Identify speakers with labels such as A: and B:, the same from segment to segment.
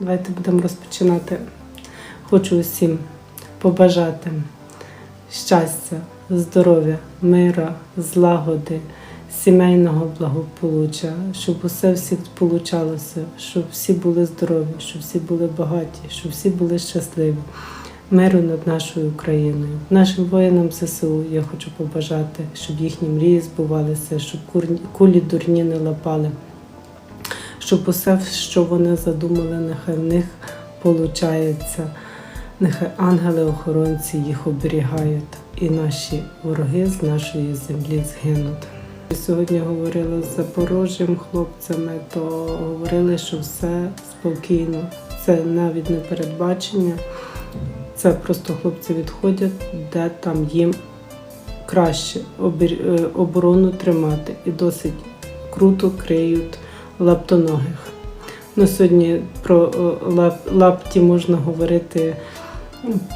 A: Давайте будемо розпочинати. Хочу усім побажати щастя, здоров'я, мира, злагоди, сімейного благополуччя, щоб усе всіх получалося, щоб всі були здорові, щоб всі були багаті, щоб всі були щасливі. Миру над нашою Україною. Нашим воїнам ЗСУ я хочу побажати, щоб їхні мрії збувалися, щоб кулі дурні не лапали, щоб усе, що вони задумали, нехай в них получається. Нехай ангели-охоронці їх оберігають, і наші вороги з нашої землі згинуть. Сьогодні говорила з запорожжям хлопцями, то говорили, що все спокійно. Це навіть не передбачення. Це просто хлопці відходять, де там їм краще е, оборону тримати і досить круто криють лаптоногих. Ну, сьогодні про лап- лапті можна говорити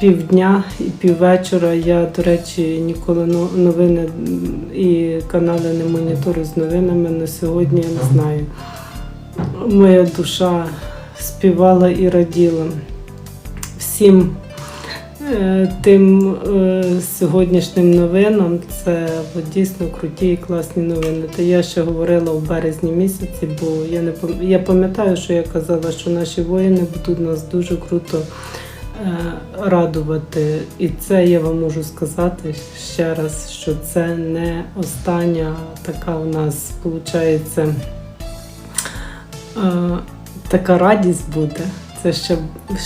A: півдня і піввечора. Я, до речі, ніколи новини і канали не моніторю з новинами. На сьогодні я не знаю. Моя душа співала і раділа всім тим е, сьогоднішнім новинам. Це дійсно круті і класні новини. Та я ще говорила в березні місяці, бо я не я пам'ятаю, що я казала, що наші воїни будуть нас дуже круто е, радувати. І це я вам можу сказати ще раз, що це не остання така у нас виходить. Е, така радість буде, це ще,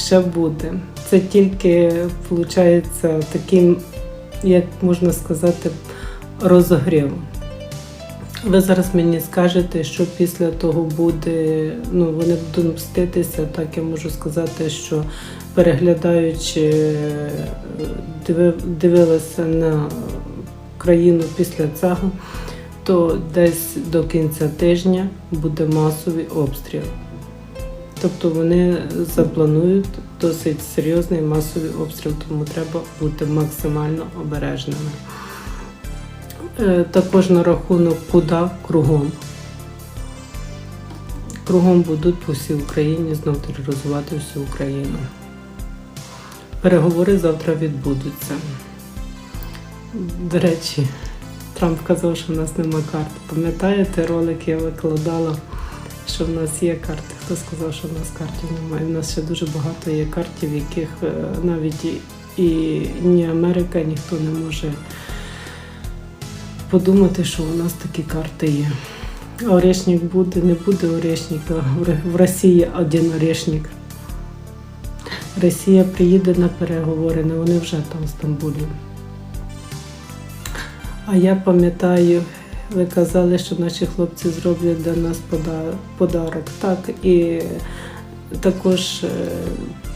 A: ще буде. Це тільки виходить таким, як можна сказати, розогрів. Ви зараз мені скажете, що після того буде, ну вони будуть мститися, так я можу сказати, що переглядаючи, дивилася на країну після цього, то десь до кінця тижня буде масовий обстріл. Тобто вони запланують досить серйозний масовий обстріл, тому треба бути максимально обережними. Е, Також на рахунок куди кругом. Кругом будуть по всій Україні знов тероризувати всю Україну. Переговори завтра відбудуться. До речі, Трамп казав, що в нас нема карт. Пам'ятаєте, ролик я викладала, що в нас є карти. Хто сказав, що в нас картів немає? У нас ще дуже багато є картів, яких е, навіть і, ні Америка, ніхто не може подумати, що у нас такі карти є. Орешник буде, не буде орешника. В Росії один орешник. Росія приїде на переговори, не вони вже там в Стамбулі. А я пам'ятаю, ви казали, що наші хлопці зроблять для нас пода- подарок. Так, і також е,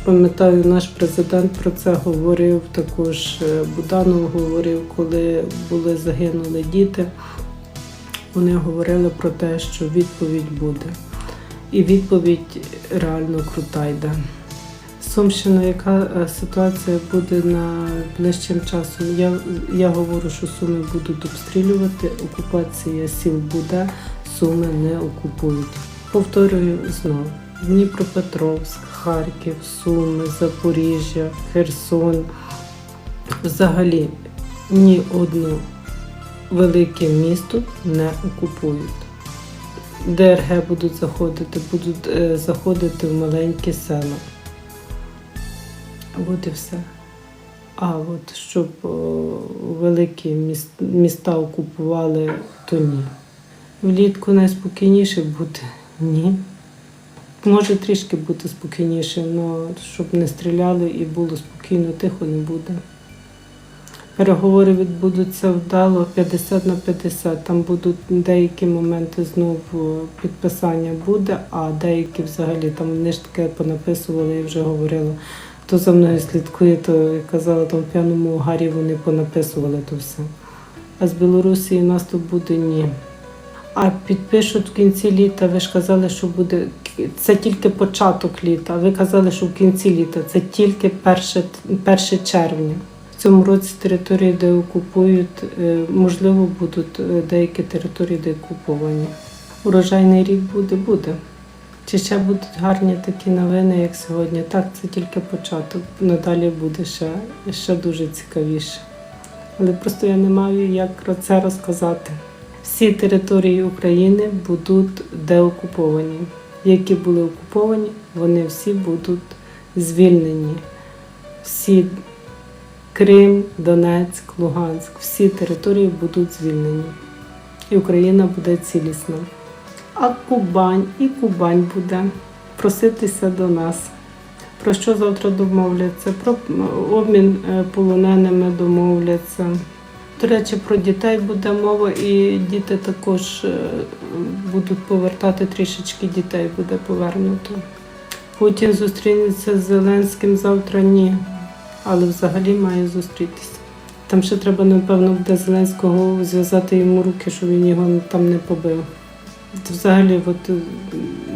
A: пам'ятаю, наш президент про це говорив, також е, Буданов говорив, коли були загинули діти. Вони говорили про те, що відповідь буде. І відповідь реально крута йде. Сумщина, яка е, ситуація буде на ближчим часом? Я, я говорю, що суми будуть обстрілювати, окупація сіл буде, суми не окупують. Повторюю знову: Дніпропетровськ, Харків, Суми, Запоріжжя, Херсон. Взагалі ні одне велике місто не окупують. ДРГ будуть заходити, будуть е, заходити в маленькі села. От і все. А от щоб великі міста окупували, то ні. Влітку найспокійніше буде ні. Може трішки бути спокійніше, але щоб не стріляли і було спокійно, тихо не буде. Переговори відбудуться вдало 50 на 50. Там будуть деякі моменти знову підписання буде, а деякі взагалі там вони ж таке понаписували, я вже говорила. Хто за мною слідкує, то я казала, там в п'яному гарі вони понаписували то все. А з Білорусі наступ буде ні. А підпишуть в кінці літа. Ви ж казали, що буде це тільки початок літа. Ви казали, що в кінці літа це тільки 1, 1 червня. В цьому році території, де окупують, е, можливо, будуть е, деякі території, де окуповані. Урожайний рік буде, буде. Чи ще будуть гарні такі новини, як сьогодні? Так, це тільки початок. Надалі буде ще, ще дуже цікавіше. Але просто я не маю як про це розказати. Всі території України будуть деокуповані. Які були окуповані, вони всі будуть звільнені. Всі Крим, Донецьк, Луганськ, всі території будуть звільнені. І Україна буде цілісна. А Кубань і Кубань буде проситися до нас. Про що завтра домовляться? Про обмін е, полоненими домовляться. До речі, про дітей буде мова, і діти також е, будуть повертати трішечки дітей буде повернуто. Путін зустрінеться з Зеленським завтра ні, але взагалі має зустрітися. Там ще треба, напевно, буде Зеленського зв'язати йому руки, щоб він його там не побив. Взагалі, от, е,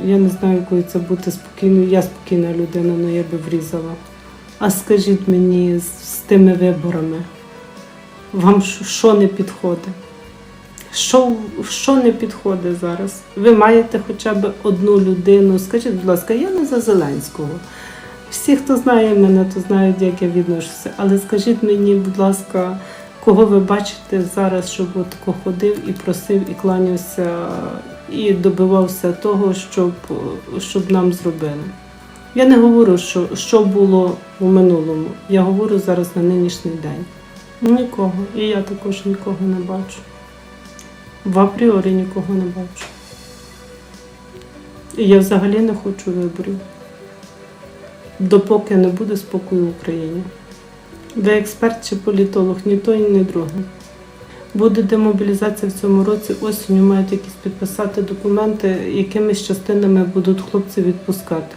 A: я не знаю, якою це бути спокійною. Я спокійна людина, але я би врізала. А скажіть мені з, з тими виборами, вам що- не підходить? Що, що не підходить зараз? Ви маєте хоча б одну людину. Скажіть, будь ласка, я не за Зеленського. Всі, хто знає мене, то знають, як я відношуся. Але скажіть мені, будь ласка, кого ви бачите зараз, щоб от ходив і просив, і кланявся, і добивався того, щоб, щоб нам зробили. Я не говорю, що, що було у минулому. Я говорю зараз на нинішній день. Нікого. І я також нікого не бачу. В апріорі нікого не бачу. І я взагалі не хочу виборів. Допоки не буде спокою в Україні. Ви експерт чи політолог, ні той, ні другий. Буде демобілізація в цьому році, осінню мають якісь підписати документи, якимись частинами будуть хлопці відпускати.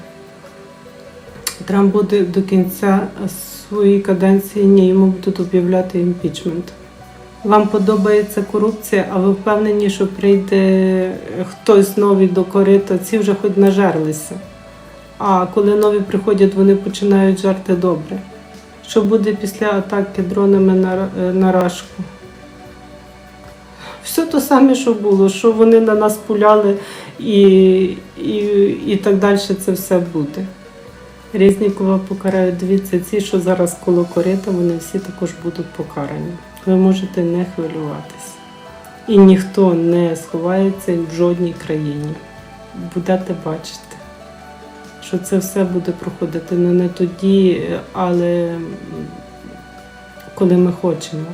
A: Трамп буде до кінця своєї каденції, ні, йому будуть об'являти імпічмент. Вам подобається корупція, а ви впевнені, що прийде хтось новий до корита, ці вже хоч нажерлися. А коли нові приходять, вони починають жарти добре. Що буде після атаки дронами на, на Рашку? Все те саме, що було, що вони на нас пуляли і, і, і так далі це все буде. Резнікова покарають. Дивіться, ці, що зараз коло корита, вони всі також будуть покарані. Ви можете не хвилюватися. І ніхто не сховається в жодній країні. Будете бачити, що це все буде проходити ну, не тоді, але коли ми хочемо.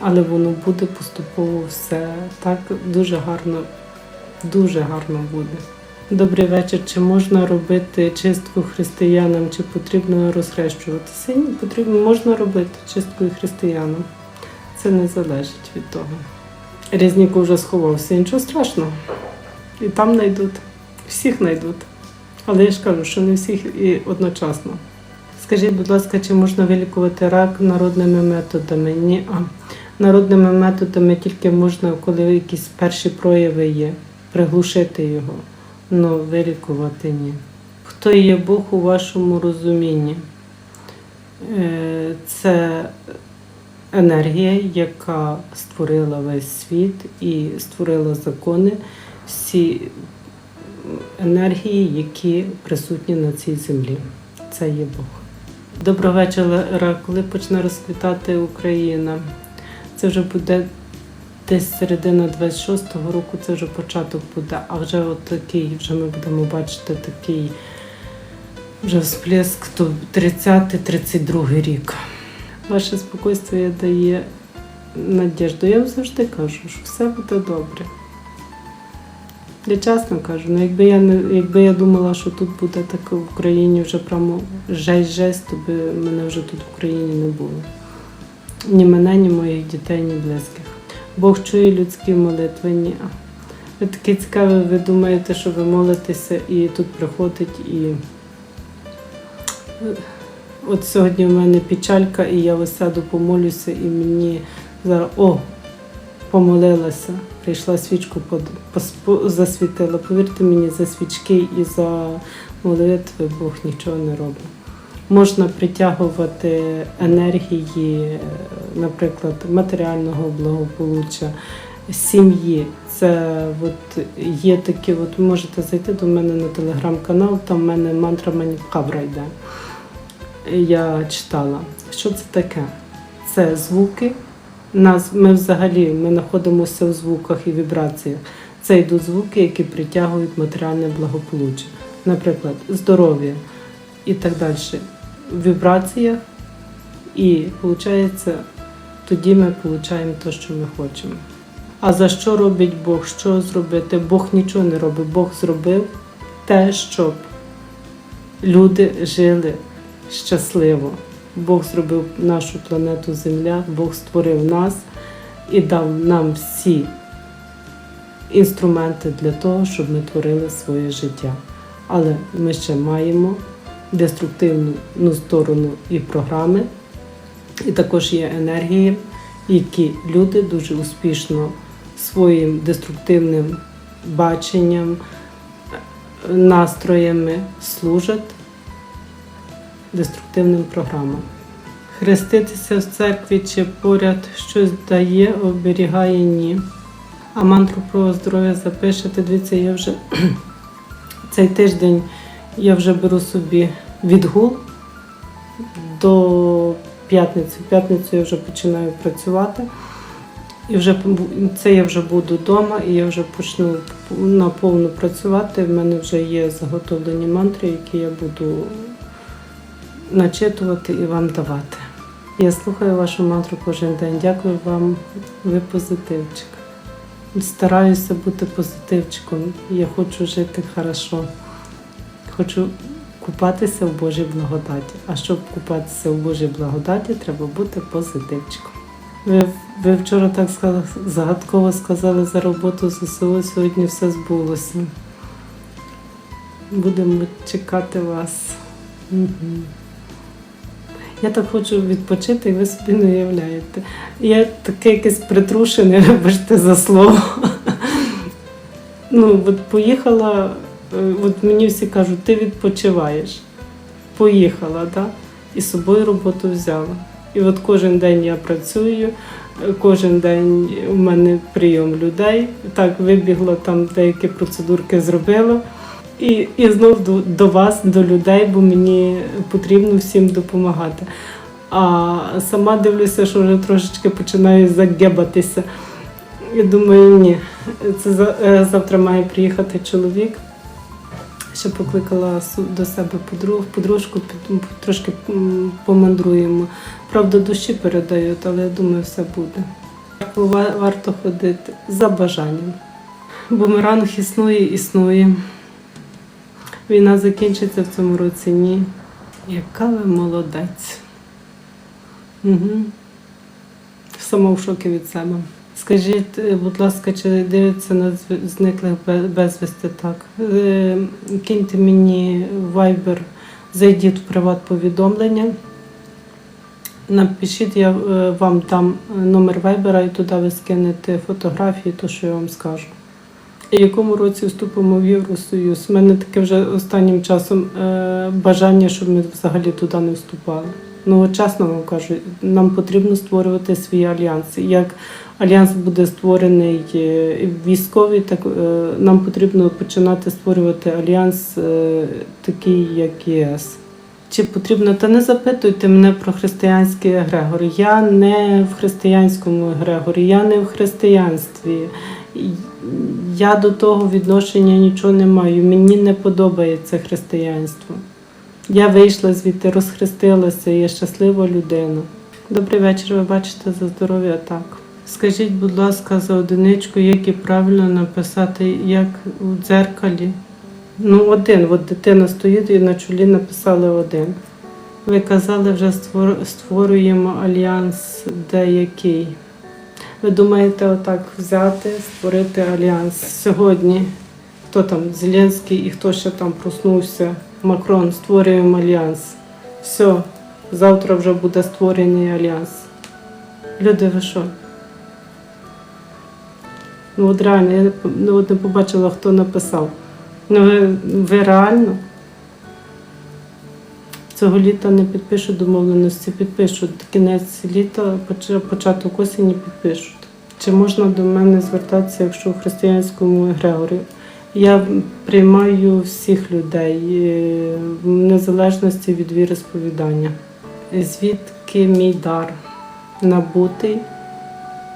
A: Але воно буде поступово все так дуже гарно, дуже гарно буде. Добрий вечір. Чи можна робити чистку християнам, чи потрібно розхрещуватися? Ні, потрібно можна робити чистку і християнам. Це не залежить від того. Різніку вже сховався, нічого страшного. І там знайдуть. Всіх знайдуть. Але я ж кажу, що не всіх і одночасно. Скажіть, будь ласка, чи можна вилікувати рак народними методами? Ні. А. Народними методами тільки можна, коли якісь перші прояви є, приглушити його, але вилікувати ні. Хто є Бог у вашому розумінні? Е, Це енергія, яка створила весь світ і створила закони, всі енергії, які присутні на цій землі. Це є Бог. Доброго вечора. Коли почне розквітати Україна? Це вже буде десь середина 26-го року, це вже початок буде. А вже от такий, вже ми будемо бачити такий вже всплеск, то 30-32 рік. Ваше спокійство дає надіжду. Я завжди кажу, що все буде добре. Я чесно кажу, ну якби я не якби я думала, що тут буде так в Україні вже прямо жесть-жесть, то би мене вже тут в Україні не було. Ні мене, ні моїх дітей, ні близьких. Бог чує людські молитви. Ні. Ви такі цікаві, ви думаєте, що ви молитеся і тут приходить і. От сьогодні в мене печалька, і я висаду помолюся, і мені зараз о, помолилася, прийшла свічку засвітила. Повірте мені, за свічки і за молитви Бог нічого не робить. Можна притягувати енергії, наприклад, матеріального благополуччя, сім'ї. Це от є такі, от можете зайти до мене на телеграм-канал, там в мене мантра манікабра йде. Я читала. Що це таке? Це звуки. Нас, ми взагалі ми знаходимося в звуках і вібраціях. Це йдуть звуки, які притягують матеріальне благополуччя. Наприклад, здоров'я і так далі. Вібраціях. І виходить, тоді ми отримуємо те, що ми хочемо. А за що робить Бог? Що зробити? Бог нічого не робить. Бог зробив те, щоб люди жили щасливо. Бог зробив нашу планету Земля, Бог створив нас і дав нам всі інструменти для того, щоб ми творили своє життя. Але ми ще маємо деструктивну ну, сторону і програми, і також є енергії, які люди дуже успішно своїм деструктивним баченням, настроями служать деструктивним програмам. Хреститися в церкві чи поряд щось дає, оберігає ні. А мантру про здоров'я запишете. Дивіться, я вже цей тиждень я вже беру собі відгул до п'ятниці. В п'ятницю я вже починаю працювати. І вже це я вже буду вдома, і я вже почну наповну працювати. В мене вже є заготовлені мантри, які я буду начитувати і вам давати. Я слухаю вашу мантру кожен день. Дякую вам, ви позитивчик. Стараюся бути позитивчиком. Я хочу жити хорошо. Хочу купатися в Божій благодаті. А щоб купатися в Божій благодаті, треба бути позитивчиком. Ви, ви вчора так ска- загадково сказали за роботу ЗСУ, сьогодні все збулося. Будемо чекати вас. Я так хочу відпочити, і ви собі не уявляєте. Я таке якесь притрушене, вибачте за слово. Ну, от поїхала, от мені всі кажуть, ти відпочиваєш. Поїхала, да? і з собою роботу взяла. І от кожен день я працюю, е, кожен день у мене прийом людей. Так, вибігла там деякі процедурки зробила. І, і знов до, до вас, до людей, бо мені потрібно всім допомагати. А сама дивлюся, що вже трошечки починаю загебатися. І думаю, ні, це е, завтра має приїхати чоловік. Ще покликала до себе подружку, трошки помандруємо. Правда, душі передають, але я думаю, все буде. Варто ходити за бажанням. Бумеранг існує, існує. Війна закінчиться в цьому році, ні. Яка ви молодець. Угу. Сама в шокі від себе. Скажіть, е, будь ласка, чи дивиться на зниклих безвісти так? Е, Киньте мені в Viber, зайдіть в приват-повідомлення. Напишіть, я е, вам дам номер Viber і туди ви скинете фотографії, то що я вам скажу. І в якому році вступимо в Євросоюз? У мене таке вже останнім часом бажання, щоб ми взагалі туди не вступали. Ну, чесно вам кажу, нам потрібно створювати свій альянс. Як альянс буде створений е, військовий, так е, нам потрібно починати створювати альянс е, такий, як ЄС. Чи потрібно, та не запитуйте мене про християнський егрегор. Я не в християнському егрегорі, я не в християнстві. Я до того відношення нічого не маю. Мені не подобається християнство. Я вийшла звідти, розхрестилася, я щаслива людина. Добрий вечір, ви бачите за здоров'я так. Скажіть, будь ласка, за одиничку, як і правильно написати, як у дзеркалі. Ну, один, от дитина стоїть і на чолі написали один. Ви казали, вже створ- створюємо альянс деякий. Ви думаєте отак взяти, створити альянс сьогодні? Хто там Зеленський і хто ще там проснувся? Макрон, створюємо альянс. Все, завтра вже буде створений альянс. Люди, ви що? Ну от реально, я не ну, от не побачила, хто написав. Ну ви, ви реально? Цього літа не підпишуть домовленості, підпишуть. Кінець літа, поч- початок осені підпишуть. Чи можна до мене звертатися, якщо в християнському егрегорі? Я приймаю всіх людей е, в незалежності від віросповідання. Звідки мій дар набутий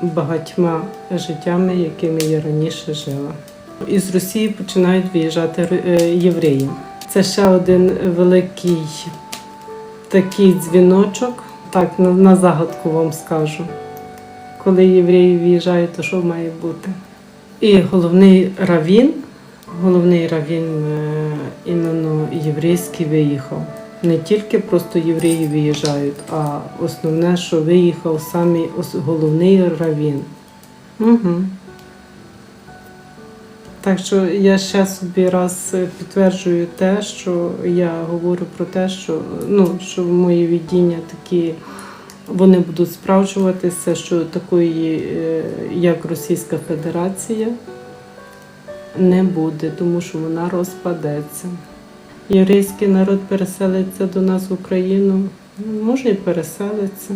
A: багатьма життями, якими я раніше жила. Із Росії починають виїжджати е, євреї. Це ще один великий такий дзвіночок. Так, на, на загадку вам скажу. Коли євреї виїжджають, то що має бути? І головний равін, головний равін е, іменно єврейський виїхав. Не тільки просто євреї виїжджають, а основне, що виїхав самий головний равін. Угу. Так що я ще собі раз е, підтверджую те, що я говорю про те, що, ну, що мої видіння такі, вони будуть справджуватися, що такої, е, як Російська Федерація, не буде, тому що вона розпадеться. Єврейський народ переселиться до нас в Україну, Ну, може і переселиться.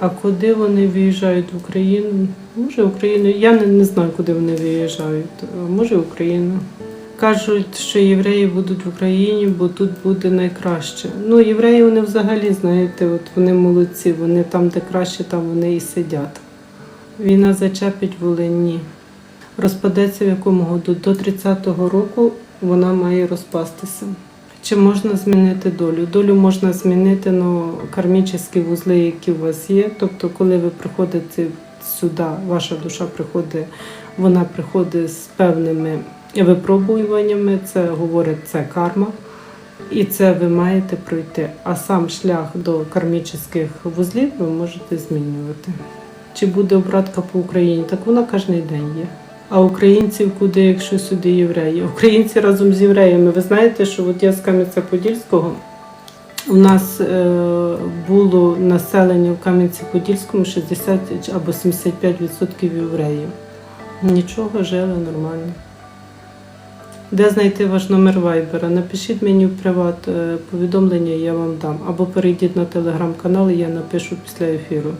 A: А куди вони виїжджають в Україну? Може в Україну. Я не, не знаю, куди вони виїжджають. А Може в Україну. Кажуть, що євреї будуть в Україні, бо тут буде найкраще. Ну, євреї вони взагалі, знаєте, от вони молодці, вони там, де краще, там вони і сидять. Війна зачепить Волині. Розпадеться в якому году? До 30-го року вона має розпастися. Чи можна змінити долю? Долю можна змінити на кармічні вузли, які у вас є. Тобто, коли ви приходите сюди, ваша душа приходить, вона приходить з певними випробуваннями, це говорить це карма. І це ви маєте пройти. А сам шлях до кармічних вузлів ви можете змінювати. Чи буде обратка по Україні? Так вона кожен день є. А українців куди, якщо сюди євреї? Українці разом з євреями. Ви знаєте, що от я з Кам'янця-Подільського. У нас е, було населення в Кам'янці-Подільському 60 або 75% євреїв. Нічого, жили нормально. Де знайти ваш номер вайбера? Напишіть мені в приват е, повідомлення, я вам дам. Або перейдіть на телеграм-канал, і я напишу після ефіру.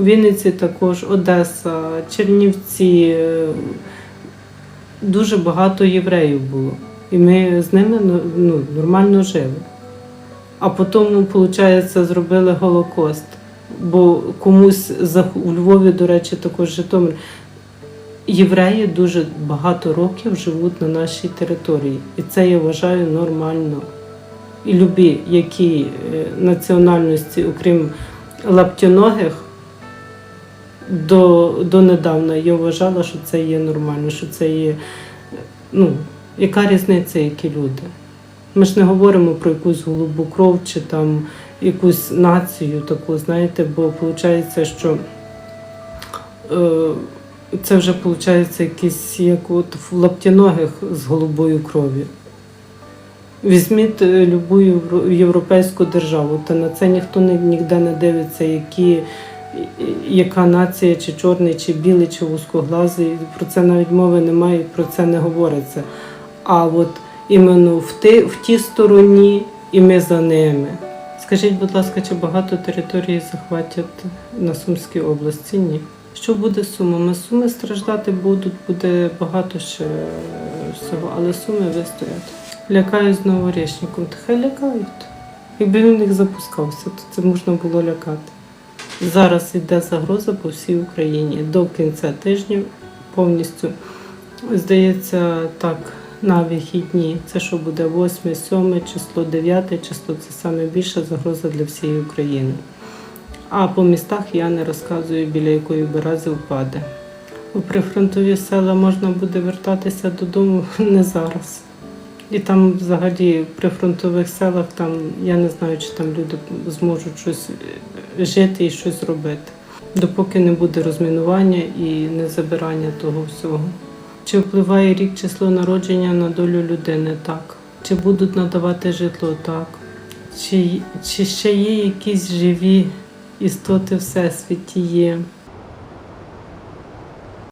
A: Вінниці також Одеса, Чернівці. е, Дуже багато євреїв було. І ми з ними ну, ну, нормально жили. А потім, виходить, зробили Голокост. Бо комусь у Львові, до речі, також Житомир. Євреї дуже багато років живуть на нашій території. І це я вважаю нормально. І любі, які е, національності, окрім лаптяногих, до, донедавна я вважала, що це є нормально, що це є. Ну, яка різниця, які люди? Ми ж не говоримо про якусь голубу кров чи там якусь націю таку, знаєте, бо виходить, що е, це вже виходить якісь як от в лаптяногих з голубою кров'ю. Візьміть е, любу європейську державу, та на це ніхто ніде не дивиться, які, яка нація, чи чорний, чи білий, чи вузькоглазий. Про це навіть мови немає, про це не говориться. А от іменно в, ти, в тій стороні і ми за ними. Скажіть, будь ласка, чи багато території захватять на Сумській області? Ні. Що буде з сумами? Суми страждати будуть, буде багато ще е, всього, але суми вистоять. Лякають з новорічником. Та хай лякають. Якби він їх запускався, то це можна було лякати. Зараз йде загроза по всій Україні. До кінця тижня повністю здається так. На вихідні це що буде 8, 7 число, 9 число це саме більша загроза для всієї України. А по містах я не розказую, біля якої берези впаде. У прифронтові села можна буде вертатися додому не зараз. І там взагалі в прифронтових селах там я не знаю, чи там люди зможуть щось е, жити і щось робити, допоки не буде розмінування і не забирання того всього. Чи впливає рік число народження на долю людини? Так. Чи будуть надавати житло? Так. Чи, чи ще є якісь живі істоти всесвіті? Є.